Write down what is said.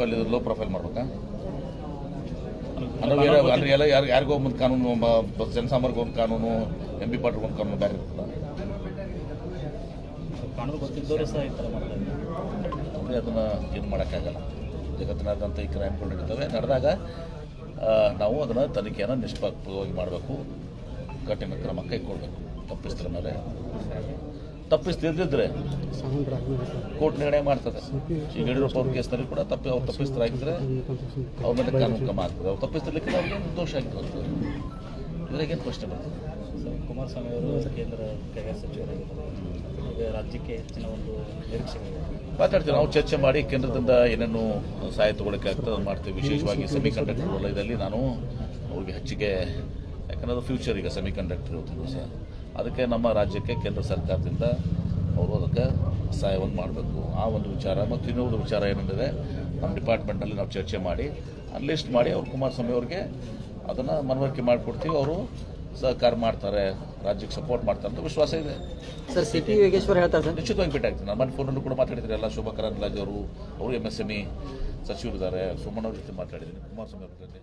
Profile low profile ಮಾಡ್ಬೇಕಾ? ಅಂದ್ರೆ ಬೇರೆ ಅಂದ್ರೆ ಎಲ್ಲ ಯಾರು ಯಾರಿಗೋ ಒಂದು ಕಾನೂನು ಜನಸಾಮಾನ್ಯರಿಗೆ ಒಂದು ಕಾನೂನು ಎಂ ಬಿ ಪಾಟ್ರಿಗೆ ಒಂದು ಕಾನೂನು ಬೇರೆ ಇರ್ತದೆ ಅಂದರೆ ಅದನ್ನು ಏನು ಮಾಡೋಕ್ಕಾಗಲ್ಲ. ಜಗತ್ತಿನಾದ್ಯಂತ ಈ ಕ್ರೈಮ್ಗಳು ನಡೀತವೆ. ನಡೆದಾಗ ನಾವು ಅದನ್ನು ತನಿಖೆಯನ್ನು ನಿಷ್ಪಕ್ಷವಾಗಿ ಮಾಡಬೇಕು. ಕಠಿಣ ಕ್ರಮ ಕೈಗೊಳ್ಬೇಕು. ತಪ್ಪಿಸ್ತರ ಮೇಲೆ. ತಪ್ಪಿಸ್ತಿದ್ದಿದ್ರೆ ಕೋರ್ಟ್ ನಿರ್ಣಯ ಮಾಡ್ತದೆ. ಈಗ ಯಡಿಯೂರಪ್ಪ ಅವ್ರ ಕೇಸ್ನಲ್ಲಿ ಕೂಡ ತಪ್ಪಿ ಅವ್ರು ತಪ್ಪಿಸ್ತರಾಗಿದ್ದರೆ ಅವ್ರ ಮೇಲೆ ಕಾನೂನು ಕ್ರಮ ಆಗ್ತದೆ. ಅವ್ರು ತಪ್ಪಿಸ್ತಿರ್ಲಿಕ್ಕೆ ಅವ್ರಿಗೆ ದೋಷ ಆಗ್ತದೆ ಇದ್ರಾಗೇನು ಪ್ರಶ್ನೆ ಬರ್ತದೆ? ಸರ್ ಕುಮಾರಸ್ವಾಮಿ ಅವರು ಕೇಂದ್ರ ಕೈಗಾರಿಕಾ ಸಚಿವರಾಗಿದ್ದಾರೆ. ಈಗ ರಾಜ್ಯಕ್ಕೆ ಹೆಚ್ಚಿನ ಒಂದು ನಿರೀಕ್ಷೆಗಳಿದೆ ಮಾತಾಡ್ತೀವಿ. ನಾವು ಚರ್ಚೆ ಮಾಡಿ ಕೇಂದ್ರದಿಂದ ಏನೇನು ಸಹಾಯ ತಗೊಳ್ಳೋಕೆ ಆಗ್ತದೆ ಅದು ಮಾಡ್ತೀವಿ. ವಿಶೇಷವಾಗಿ ಸೆಮಿ ಕಂಡಕ್ಟರ್ ವಲಯದಲ್ಲಿ ನಾನು ಅವ್ರಿಗೆ ಹೆಚ್ಚಿಗೆ ಯಾಕಂದ್ರೆ ಅದು ಫ್ಯೂಚರ್ ಈಗ ಸೆಮಿ ಕಂಡಕ್ಟರ್ ಇವತ್ತು ದಿವಸ ಅದಕ್ಕೆ ನಮ್ಮ ರಾಜ್ಯಕ್ಕೆ ಕೇಂದ್ರ ಸರ್ಕಾರದಿಂದ ಅವರು ಅದಕ್ಕೆ ಸಹಾಯವನ್ನು ಮಾಡಬೇಕು. ಆ ಒಂದು ವಿಚಾರ ಮತ್ತು ಇನ್ನೊಂದು ವಿಚಾರ ಏನಂದರೆ ನಮ್ಮ ಡಿಪಾರ್ಟ್ಮೆಂಟಲ್ಲಿ ನಾವು ಚರ್ಚೆ ಮಾಡಿ ಅನ್ಲಿಸ್ಟ್ ಮಾಡಿ ಅವ್ರು ಕುಮಾರಸ್ವಾಮಿ ಅವ್ರಿಗೆ ಅದನ್ನು ಮನವರಿಕೆ ಮಾಡಿಕೊಡ್ತೀವಿ. ಅವರು ಸಹಕಾರ ಮಾಡ್ತಾರೆ ರಾಜ್ಯಕ್ಕೆ ಸಪೋರ್ಟ್ ಮಾಡ್ತಾರೆ ಅಂತ ವಿಶ್ವಾಸ ಇದೆ. ಸರ್ ಸಿ ಪಿ ಯೋಗೇಶ್ವರ್ ಹೇಳ್ತಾರೆ ಸರ್ ನಿಶ್ಚಿತವಾಗಿ ಭೇಟಿ ಆಗ್ತೀನಿ. ನಮ್ಮ ಫೋನಲ್ಲೂ ಕೂಡ ಮಾತಾಡಿದ್ರೆ ಎಲ್ಲ ಶೋಭಾ ಕರಂದ್ಲಾಜ್ ಅವರು ಅವರು ಎಂ ಎಸ್ ಎಂ ಇ ಸಚಿವರಿದ್ದಾರೆ. ಸುಮ್ಮನವ್ರ ಅವ್ರ ಜೊತೆ ಮಾತಾಡಿದ್ದೀನಿ ಕುಮಾರಸ್ವಾಮಿ ಅವ್ರ ಜೊತೆ.